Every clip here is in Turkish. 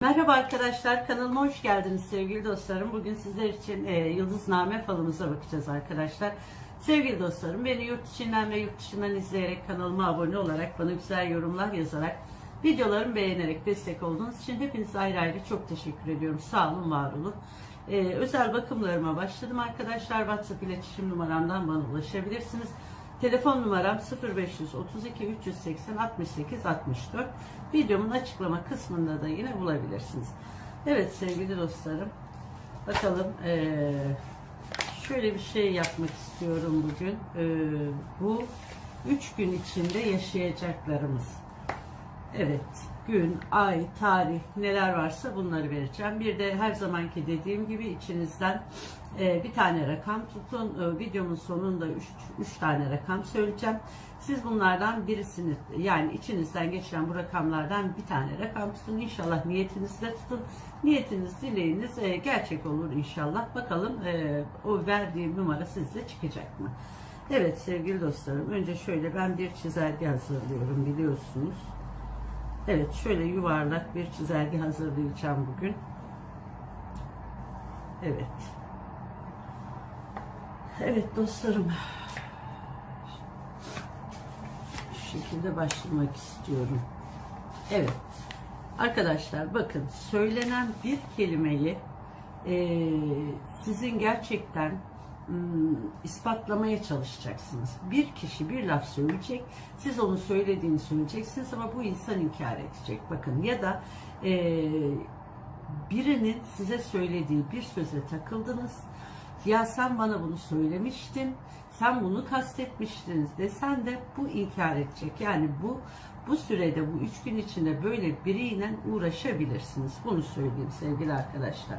Merhaba arkadaşlar, kanalıma hoş geldiniz sevgili dostlarım. Bugün sizler için e, Yıldızname falımıza bakacağız arkadaşlar. Sevgili dostlarım, beni yurt içinden ve yurt dışından izleyerek kanalıma abone olarak, bana güzel yorumlar yazarak, videolarımı beğenerek destek olduğunuz için hepinize ayrı ayrı çok teşekkür ediyorum. Sağ olun, var olun. E, özel bakımlarıma başladım arkadaşlar. WhatsApp iletişim numaramdan bana ulaşabilirsiniz. Telefon numaram 0532 380 68 64. Videomun açıklama kısmında da yine bulabilirsiniz. Evet sevgili dostlarım. Bakalım şöyle bir şey yapmak istiyorum bugün. Bu 3 gün içinde yaşayacaklarımız. Evet, gün, ay, tarih neler varsa bunları vereceğim. Bir de her zamanki dediğim gibi içinizden e, bir tane rakam tutun. E, videomun sonunda 3 tane rakam söyleyeceğim. Siz bunlardan birisini yani içinizden geçen bu rakamlardan bir tane rakam tutun. İnşallah niyetinizde tutun. Niyetiniz, dileğiniz e, gerçek olur inşallah. Bakalım e, o verdiğim numara sizde çıkacak mı? Evet sevgili dostlarım önce şöyle ben bir çizelge hazırlıyorum biliyorsunuz. Evet şöyle yuvarlak bir çizelge hazırlayacağım bugün. Evet. Evet dostlarım. Şu şekilde başlamak istiyorum. Evet. Arkadaşlar bakın söylenen bir kelimeyi eee, sizin gerçekten ispatlamaya çalışacaksınız. Bir kişi bir laf söyleyecek, siz onu söylediğini söyleyeceksiniz ama bu insan inkar edecek. Bakın ya da eee, birinin size söylediği bir söze takıldınız. Ya sen bana bunu söylemiştin, sen bunu kastetmiştiniz desen de bu inkar edecek. Yani bu bu sürede bu üç gün içinde böyle biriyle uğraşabilirsiniz. Bunu söyleyeyim sevgili arkadaşlar.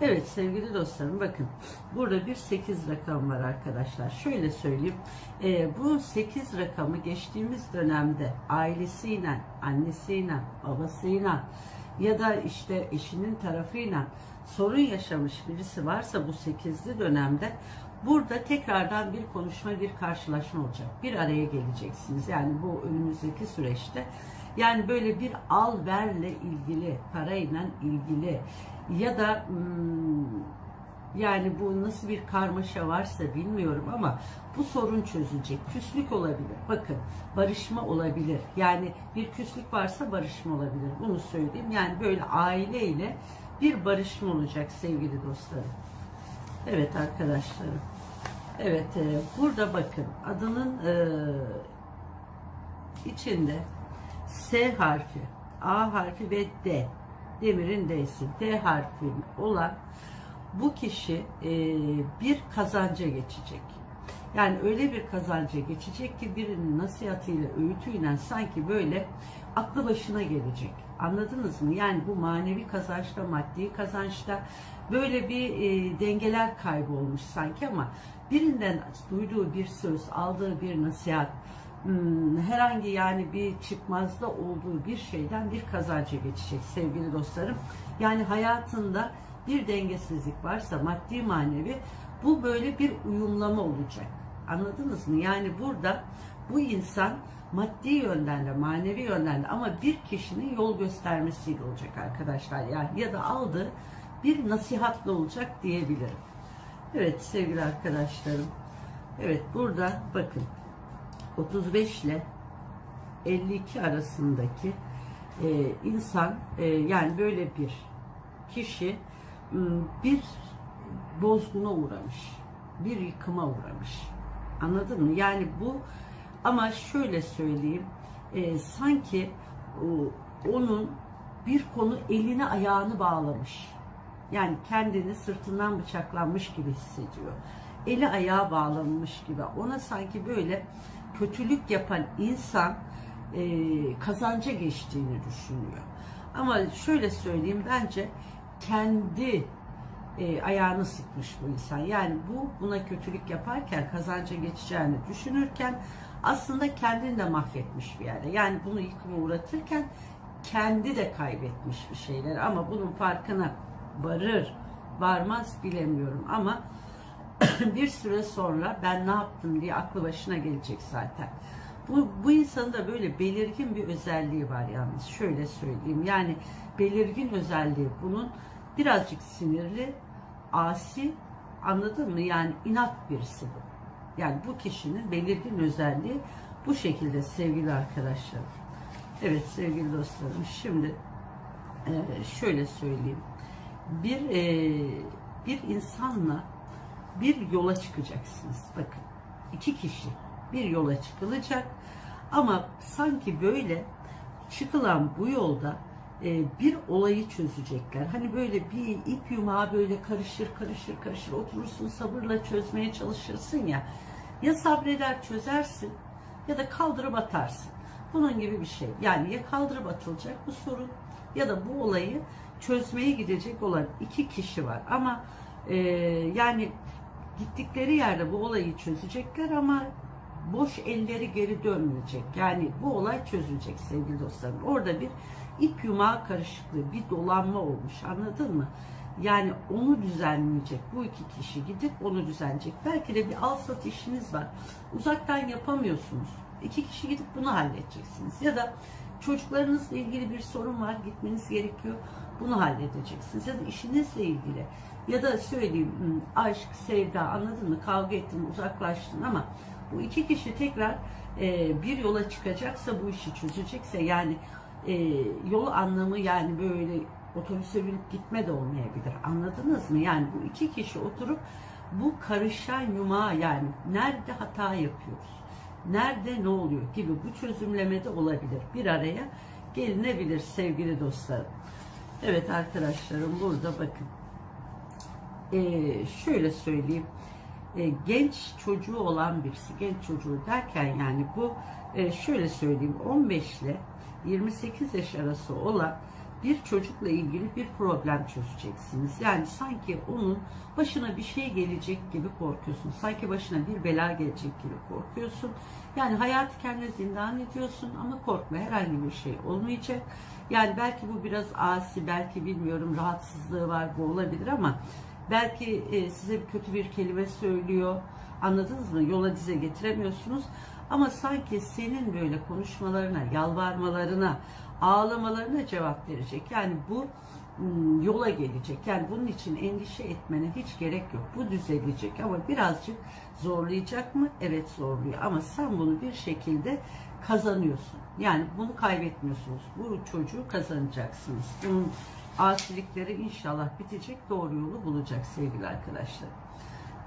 Evet sevgili dostlarım bakın burada bir 8 rakam var arkadaşlar. Şöyle söyleyeyim e, bu 8 rakamı geçtiğimiz dönemde ailesiyle, annesiyle, babasıyla ya da işte eşinin tarafıyla sorun yaşamış birisi varsa bu 8'li dönemde burada tekrardan bir konuşma, bir karşılaşma olacak. Bir araya geleceksiniz. Yani bu önümüzdeki süreçte yani böyle bir al verle ilgili, parayla ilgili ya da hmm, yani bu nasıl bir karmaşa varsa bilmiyorum ama bu sorun çözülecek. Küslük olabilir. Bakın barışma olabilir. Yani bir küslük varsa barışma olabilir. Bunu söyleyeyim. Yani böyle aileyle bir barışma olacak sevgili dostlarım. Evet arkadaşlarım. Evet e, burada bakın adının e, içinde S harfi, A harfi ve D. Demirin D'si. D harfi olan bu kişi e, bir kazanca geçecek. Yani öyle bir kazanca geçecek ki birinin nasihatıyla, öğütüyle sanki böyle aklı başına gelecek. Anladınız mı? Yani bu manevi kazançta, maddi kazançta böyle bir e, dengeler kaybolmuş sanki ama birinden duyduğu bir söz, aldığı bir nasihat, hmm, herhangi yani bir çıkmazda olduğu bir şeyden bir kazanca geçecek sevgili dostlarım. Yani hayatında bir dengesizlik varsa maddi manevi bu böyle bir uyumlama olacak. Anladınız mı? Yani burada bu insan maddi yönden de manevi yönden de ama bir kişinin yol göstermesiyle olacak arkadaşlar. Yani ya da aldığı bir nasihatla olacak diyebilirim. Evet sevgili arkadaşlarım. Evet burada bakın 35 ile 52 arasındaki e, insan e, yani böyle bir kişi m, bir bozguna uğramış. Bir yıkıma uğramış. Anladın mı? Yani bu ama şöyle söyleyeyim e, sanki o, onun bir konu eline ayağını bağlamış. Yani kendini sırtından bıçaklanmış gibi hissediyor. Eli ayağı bağlanmış gibi. Ona sanki böyle kötülük yapan insan e, kazanca geçtiğini düşünüyor. Ama şöyle söyleyeyim bence kendi e, ayağını sıkmış bu insan. Yani bu buna kötülük yaparken kazanca geçeceğini düşünürken aslında kendini de mahvetmiş bir yerde. Yani bunu yıkıma uğratırken kendi de kaybetmiş bir şeyler ama bunun farkına varır, varmaz bilemiyorum ama bir süre sonra ben ne yaptım diye aklı başına gelecek zaten. Bu, bu insanın da böyle belirgin bir özelliği var yalnız. Şöyle söyleyeyim. Yani belirgin özelliği bunun birazcık sinirli, asi, anladın mı? Yani inat birisi bu. Yani bu kişinin belirgin özelliği bu şekilde sevgili arkadaşlarım. Evet sevgili dostlarım şimdi e, şöyle söyleyeyim. Bir e, bir insanla bir yola çıkacaksınız. Bakın iki kişi bir yola çıkılacak ama sanki böyle çıkılan bu yolda e, bir olayı çözecekler. Hani böyle bir ip yumağı böyle karışır karışır karışır oturursun sabırla çözmeye çalışırsın ya. Ya sabreder çözersin ya da kaldırıp atarsın. Bunun gibi bir şey. Yani ya kaldırıp atılacak bu sorun ya da bu olayı çözmeye gidecek olan iki kişi var. Ama e, yani gittikleri yerde bu olayı çözecekler ama boş elleri geri dönmeyecek. Yani bu olay çözülecek sevgili dostlarım. Orada bir ip yumağı karışıklığı, bir dolanma olmuş anladın mı? Yani onu düzenleyecek. Bu iki kişi gidip onu düzenleyecek. Belki de bir al sat işiniz var. Uzaktan yapamıyorsunuz. İki kişi gidip bunu halledeceksiniz. Ya da çocuklarınızla ilgili bir sorun var. Gitmeniz gerekiyor. Bunu halledeceksiniz. Ya da işinizle ilgili. Ya da söyleyeyim hmm, aşk, sevda anladın mı? Kavga ettin, uzaklaştın ama bu iki kişi tekrar e, bir yola çıkacaksa bu işi çözecekse yani e, yol anlamı yani böyle otobüse binip gitme de olmayabilir. Anladınız mı? Yani bu iki kişi oturup bu karışan yumağı yani nerede hata yapıyoruz? Nerede ne oluyor gibi bu çözümlemede olabilir. Bir araya gelinebilir sevgili dostlarım. Evet arkadaşlarım burada bakın. Ee, şöyle söyleyeyim. Ee, genç çocuğu olan birisi, genç çocuğu derken yani bu e, şöyle söyleyeyim 15 ile 28 yaş arası olan bir çocukla ilgili bir problem çözeceksiniz. Yani sanki onun başına bir şey gelecek gibi korkuyorsun. Sanki başına bir bela gelecek gibi korkuyorsun. Yani hayatı kendine zindan ediyorsun ama korkma herhangi bir şey olmayacak. Yani belki bu biraz asi, belki bilmiyorum rahatsızlığı var bu olabilir ama belki e, size kötü bir kelime söylüyor. Anladınız mı? Yola dize getiremiyorsunuz. Ama sanki senin böyle konuşmalarına, yalvarmalarına, ağlamalarına cevap verecek. Yani bu ım, yola gelecek. Yani bunun için endişe etmene hiç gerek yok. Bu düzelecek ama birazcık zorlayacak mı? Evet zorluyor. Ama sen bunu bir şekilde kazanıyorsun. Yani bunu kaybetmiyorsunuz. Bu çocuğu kazanacaksınız. Bunun asilikleri inşallah bitecek. Doğru yolu bulacak sevgili arkadaşlar.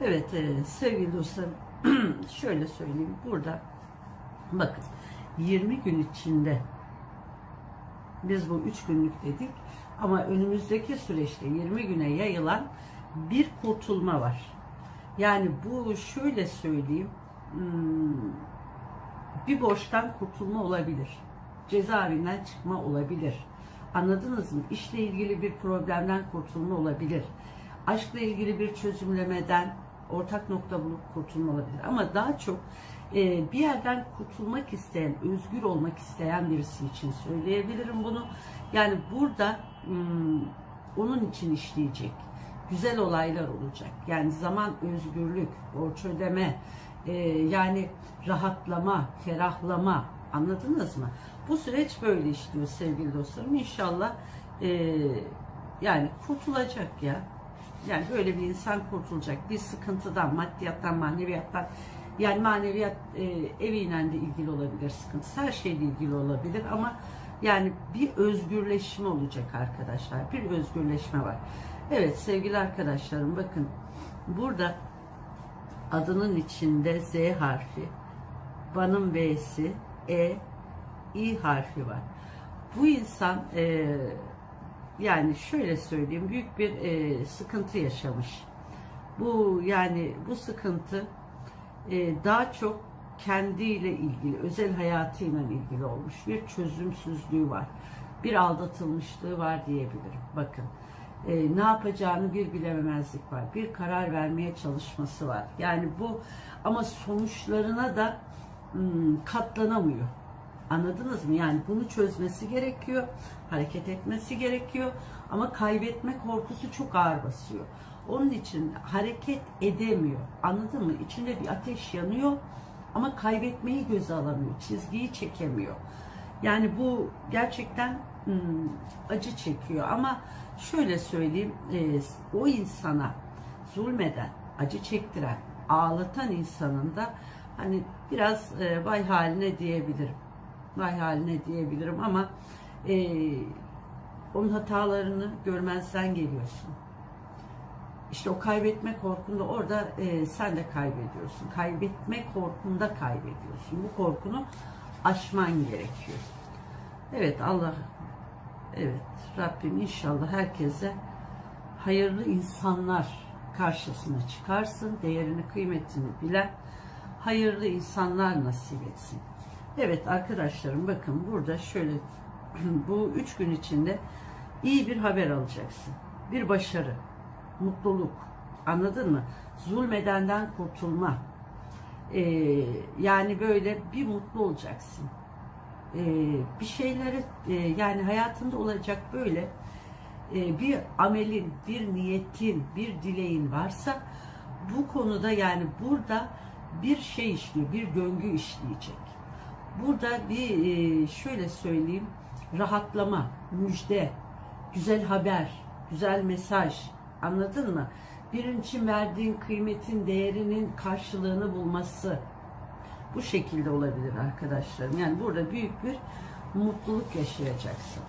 Evet e, sevgili dostlarım şöyle söyleyeyim. Burada bakın 20 gün içinde biz bu 3 günlük dedik ama önümüzdeki süreçte 20 güne yayılan bir kurtulma var. Yani bu şöyle söyleyeyim hmm, bir borçtan kurtulma olabilir. Cezaevinden çıkma olabilir. Anladınız mı? İşle ilgili bir problemden kurtulma olabilir. Aşkla ilgili bir çözümlemeden ortak nokta bulup kurtulma olabilir. Ama daha çok e, bir yerden kurtulmak isteyen, özgür olmak isteyen birisi için söyleyebilirim bunu. Yani burada hmm, onun için işleyecek. Güzel olaylar olacak. Yani zaman özgürlük, borç ödeme, e, yani rahatlama, ferahlama anladınız mı? Bu süreç böyle işliyor sevgili dostlarım. İnşallah e, yani kurtulacak ya. Yani böyle bir insan kurtulacak. Bir sıkıntıdan, maddiyattan, maneviyattan yani maneviyat e, eviyle de ilgili olabilir sıkıntısı. Her şeyle ilgili olabilir ama yani bir özgürleşme olacak arkadaşlar. Bir özgürleşme var. Evet sevgili arkadaşlarım bakın burada adının içinde Z harfi, Van'ın V'si, E, İ harfi var. Bu insan e, yani şöyle söyleyeyim büyük bir e, sıkıntı yaşamış. Bu yani bu sıkıntı e, daha çok kendiyle ilgili, özel hayatıyla ilgili olmuş bir çözümsüzlüğü var. Bir aldatılmışlığı var diyebilirim. Bakın e, ne yapacağını bir bilememezlik var. Bir karar vermeye çalışması var. Yani bu ama sonuçlarına da hmm, katlanamıyor. Anladınız mı? Yani bunu çözmesi gerekiyor, hareket etmesi gerekiyor ama kaybetme korkusu çok ağır basıyor. Onun için hareket edemiyor. Anladın mı? İçinde bir ateş yanıyor Ama kaybetmeyi göze alamıyor. Çizgiyi çekemiyor. Yani bu gerçekten hmm, acı çekiyor. Ama şöyle söyleyeyim. e, o insana zulmeden, acı çektiren, ağlatan insanın da hani biraz e, vay haline diyebilirim. Vay haline diyebilirim ama e, onun hatalarını görmezden geliyorsun. İşte o kaybetme korkunda orada e, sen de kaybediyorsun. Kaybetme korkunda kaybediyorsun. Bu korkunu aşman gerekiyor. Evet Allah evet Rabbim inşallah herkese hayırlı insanlar karşısına çıkarsın. Değerini kıymetini bilen hayırlı insanlar nasip etsin. Evet arkadaşlarım bakın burada şöyle bu üç gün içinde iyi bir haber alacaksın. Bir başarı, mutluluk. Anladın mı? Zulmedenden kurtulma. Ee, yani böyle bir mutlu olacaksın. Ee, bir şeyleri e, yani hayatında olacak böyle e, bir amelin, bir niyetin, bir dileğin varsa bu konuda yani burada bir şey işliyor, bir döngü işleyecek. Burada bir e, şöyle söyleyeyim, rahatlama, müjde, güzel haber, güzel mesaj, anladın mı? Birinin için verdiğin kıymetin, değerinin karşılığını bulması. Bu şekilde olabilir arkadaşlarım. Yani burada büyük bir mutluluk yaşayacaksın.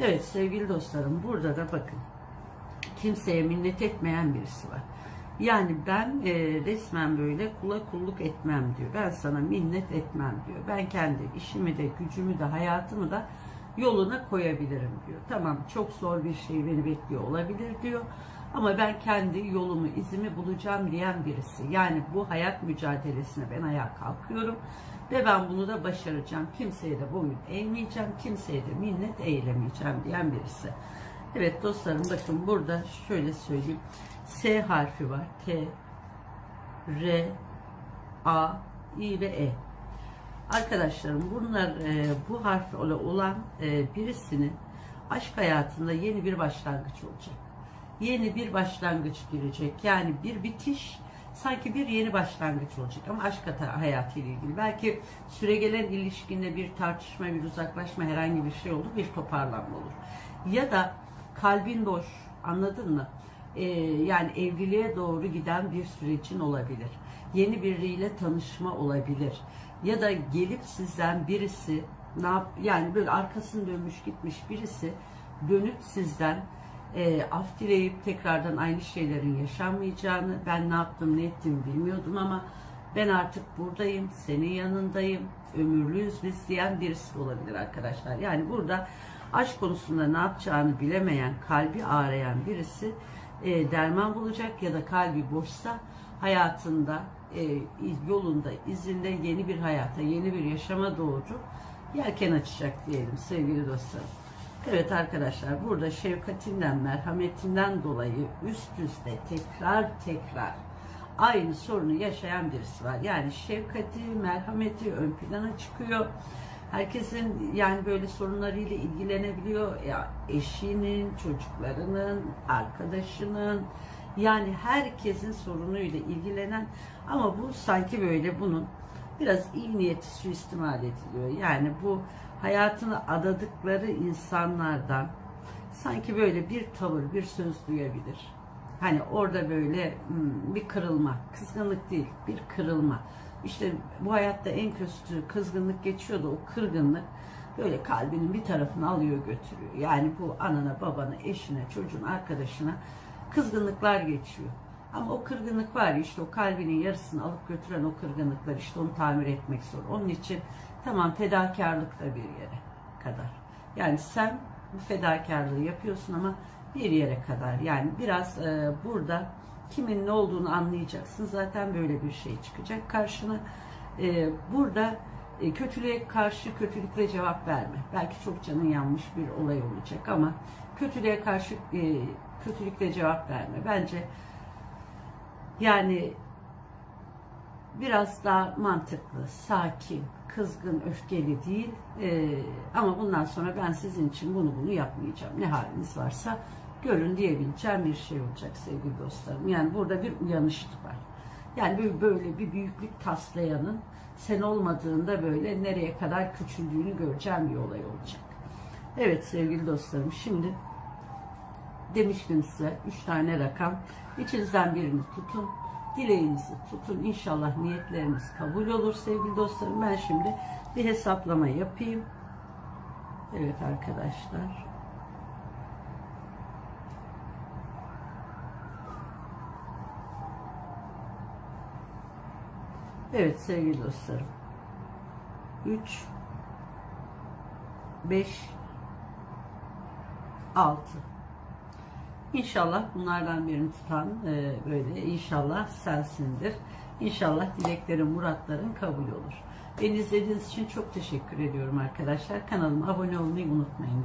Evet sevgili dostlarım burada da bakın kimseye minnet etmeyen birisi var. Yani ben e, resmen böyle kula kulluk etmem diyor. Ben sana minnet etmem diyor. Ben kendi işimi de gücümü de hayatımı da yoluna koyabilirim diyor. Tamam çok zor bir şey beni bekliyor olabilir diyor. Ama ben kendi yolumu, izimi bulacağım diyen birisi. Yani bu hayat mücadelesine ben ayağa kalkıyorum ve ben bunu da başaracağım. Kimseye de boyun eğmeyeceğim, kimseye de minnet eylemeyeceğim diyen birisi. Evet dostlarım bakın burada şöyle söyleyeyim. S harfi var. T, R, A, I ve E. Arkadaşlarım bunlar e, bu harf olan e, birisinin aşk hayatında yeni bir başlangıç olacak. Yeni bir başlangıç girecek. Yani bir bitiş sanki bir yeni başlangıç olacak ama aşk hayatıyla ilgili. Belki süregelen ilişkinde bir tartışma, bir uzaklaşma herhangi bir şey olur, bir toparlanma olur. Ya da kalbin boş, anladın mı? Ee, yani evliliğe doğru giden bir sürecin olabilir. Yeni biriyle tanışma olabilir. Ya da gelip sizden birisi ne yap yani böyle arkasını dönmüş gitmiş birisi dönüp sizden e, af dileyip tekrardan aynı şeylerin yaşanmayacağını ben ne yaptım ne ettim bilmiyordum ama ben artık buradayım, senin yanındayım, ömürlüyüz biz diyen birisi olabilir arkadaşlar. Yani burada aşk konusunda ne yapacağını bilemeyen, kalbi ağrayan birisi e, derman bulacak ya da kalbi boşsa hayatında, e, yolunda, izinde yeni bir hayata, yeni bir yaşama doğru yelken açacak diyelim sevgili dostlarım. Evet arkadaşlar burada şefkatinden, merhametinden dolayı üst üste tekrar tekrar aynı sorunu yaşayan birisi var. Yani şefkati, merhameti ön plana çıkıyor. Herkesin yani böyle sorunlarıyla ilgilenebiliyor. Ya eşinin, çocuklarının, arkadaşının yani herkesin sorunuyla ilgilenen ama bu sanki böyle bunun biraz iyi niyeti suistimal ediliyor. Yani bu hayatını adadıkları insanlardan sanki böyle bir tavır, bir söz duyabilir. Hani orada böyle hmm, bir kırılma, kızgınlık değil, bir kırılma. İşte bu hayatta en kötü kızgınlık geçiyordu, o kırgınlık böyle kalbinin bir tarafını alıyor götürüyor. Yani bu anana, babana, eşine, çocuğun, arkadaşına kızgınlıklar geçiyor. Ama o kırgınlık var ya işte o kalbinin yarısını alıp götüren o kırgınlıklar işte onu tamir etmek zor. Onun için tamam fedakarlık da bir yere kadar. Yani sen bu fedakarlığı yapıyorsun ama bir yere kadar. Yani biraz e, burada kimin ne olduğunu anlayacaksın. Zaten böyle bir şey çıkacak karşına. E, burada e, kötülüğe karşı kötülükle cevap verme. Belki çok canın yanmış bir olay olacak ama kötülüğe karşı e, kötülükle cevap verme. Bence yani biraz daha mantıklı, sakin, kızgın, öfkeli değil. Ee, ama bundan sonra ben sizin için bunu bunu yapmayacağım. Ne haliniz varsa görün diyebileceğim bir şey olacak sevgili dostlarım. Yani burada bir uyanışlık var. Yani böyle, böyle bir büyüklük taslayanın sen olmadığında böyle nereye kadar küçüldüğünü göreceğim bir olay olacak. Evet sevgili dostlarım şimdi demiştim size 3 tane rakam. İçinizden birini tutun. Dileğinizi tutun. İnşallah niyetleriniz kabul olur sevgili dostlarım. Ben şimdi bir hesaplama yapayım. Evet arkadaşlar. Evet sevgili dostlarım. 3 5 6 İnşallah bunlardan birini tutan e, böyle inşallah sensindir. İnşallah dileklerin, muratların kabul olur. Beni izlediğiniz için çok teşekkür ediyorum arkadaşlar. Kanalıma abone olmayı unutmayın.